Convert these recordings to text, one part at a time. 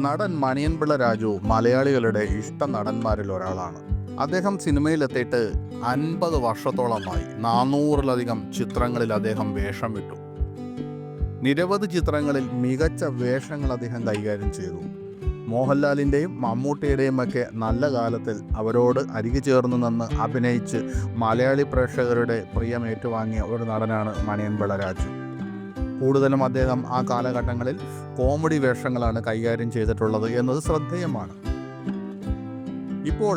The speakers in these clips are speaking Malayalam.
നടൻ മണിയൻപിള്ള രാജു മലയാളികളുടെ ഇഷ്ട നടന്മാരിൽ ഒരാളാണ്. അദ്ദേഹം സിനിമയിലെത്തിയിട്ട് അൻപത് വർഷത്തോളമായി. നാനൂറിലധികം ചിത്രങ്ങളിൽ അദ്ദേഹം വേഷം വിട്ടു. നിരവധി ചിത്രങ്ങളിൽ മികച്ച വേഷങ്ങൾ അദ്ദേഹം കൈകാര്യം ചെയ്തു. മോഹൻലാലിന്റെയും മമ്മൂട്ടിയുടെയും ഒക്കെ നല്ല കാലത്തിൽ അവരോട് അരികു ചേർന്ന് നിന്ന് അഭിനയിച്ച് മലയാളി പ്രേക്ഷകരുടെ പ്രിയം ഏറ്റുവാങ്ങിയ ഒരു നടനാണ് മണിയൻപിള്ള രാജു. കൂടുതലും അദ്ദേഹം ആ കാലഘട്ടങ്ങളിൽ കോമഡി വേഷങ്ങളാണ് കൈകാര്യം ചെയ്തിട്ടുള്ളത് എന്നത് ശ്രദ്ധേയമാണ്. ഇപ്പോൾ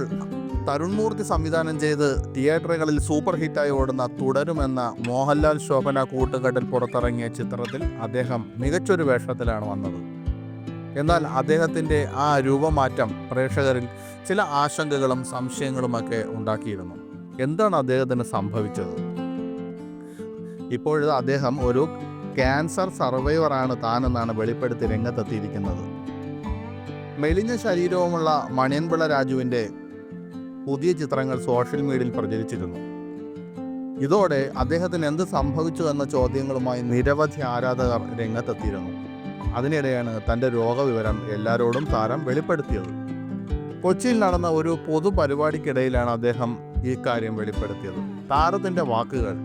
തരുൺമൂർത്തി സംവിധാനം ചെയ്ത് തിയേറ്ററുകളിൽ സൂപ്പർ ഹിറ്റായി ഓടുന്ന തുടരുമെന്ന മോഹൻലാൽ ശോഭന കൂട്ടുകെട്ടിൽ പുറത്തിറങ്ങിയ ചിത്രത്തിൽ അദ്ദേഹം മികച്ചൊരു വേഷത്തിലാണ് വന്നത്. എന്നാൽ അദ്ദേഹത്തിന്റെ ആ രൂപമാറ്റം പ്രേക്ഷകരിൽ ചില ആശങ്കകളും സംശയങ്ങളുമൊക്കെ ഉണ്ടാക്കിയിരുന്നു. എന്താണ് അദ്ദേഹത്തിന് സംഭവിച്ചത്? ഇപ്പോഴത് അദ്ദേഹം ഒരു ക്യാൻസർ സർവൈവറാണ് താനെന്നാണ് വെളിപ്പെടുത്തി രംഗത്തെത്തിയിരിക്കുന്നത്. മെലിഞ്ഞ ശരീരവുമുള്ള മണിയൻപിള്ള രാജുവിന്റെ പുതിയ ചിത്രങ്ങൾ സോഷ്യൽ മീഡിയയിൽ പ്രചരിച്ചിരുന്നു. ഇതോടെ അദ്ദേഹത്തിന് എന്ത് സംഭവിച്ചു എന്ന ചോദ്യങ്ങളുമായി നിരവധി ആരാധകർ രംഗത്തെത്തിയിരുന്നു. അതിനിടെയാണ് തന്റെ രോഗവിവരം എല്ലാവരോടും താരം വെളിപ്പെടുത്തിയത്. കൊച്ചിയിൽ നടന്ന ഒരു പൊതുപരിപാടിക്കിടയിലാണ് അദ്ദേഹം ഈ കാര്യം വെളിപ്പെടുത്തിയത്. താരത്തിന്റെ വാക്കുകൾ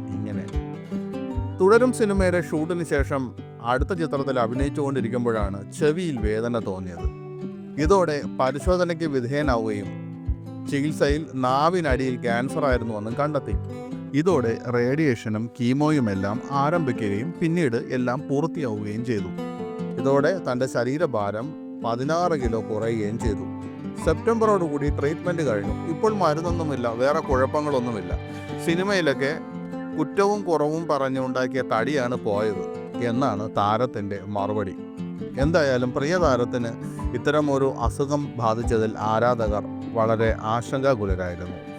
തുടരും സിനിമയുടെ ഷൂട്ടിന് ശേഷം അടുത്ത ചിത്രത്തിൽ അഭിനയിച്ചുകൊണ്ടിരിക്കുമ്പോഴാണ് ചെവിയിൽ വേദന തോന്നിയത്. ഇതോടെ പരിശോധനയ്ക്ക് വിധേയനാവുകയും ചികിത്സയിൽ നാവിനടിയിൽ ക്യാൻസർ ആയിരുന്നുവെന്നും കണ്ടെത്തി. ഇതോടെ റേഡിയേഷനും കീമോയുമെല്ലാം ആരംഭിക്കുകയും പിന്നീട് എല്ലാം പൂർത്തിയാവുകയും ചെയ്തു. ഇതോടെ തന്റെ ശരീരഭാരം പതിനാറ് കിലോ കുറയുകയും ചെയ്തു. സെപ്റ്റംബറോടുകൂടി ട്രീറ്റ്മെന്റ് കഴിഞ്ഞു. ഇപ്പോൾ മരുന്നൊന്നുമില്ല വേറെ കുഴപ്പങ്ങളൊന്നുമില്ല. സിനിമയിലൊക്കെ കുറ്റവും കുറവും പറഞ്ഞുണ്ടാക്കിയ തടിയാണ് പോയത് എന്നാണ് താരത്തിന്റെ മറുപടി. എന്തായാലും പ്രിയ താരത്തിന് ഇത്തരമൊരു അസുഖം ബാധിച്ചതിൽ ആരാധകർ വളരെ ആശങ്കാകുലരായിരുന്നു.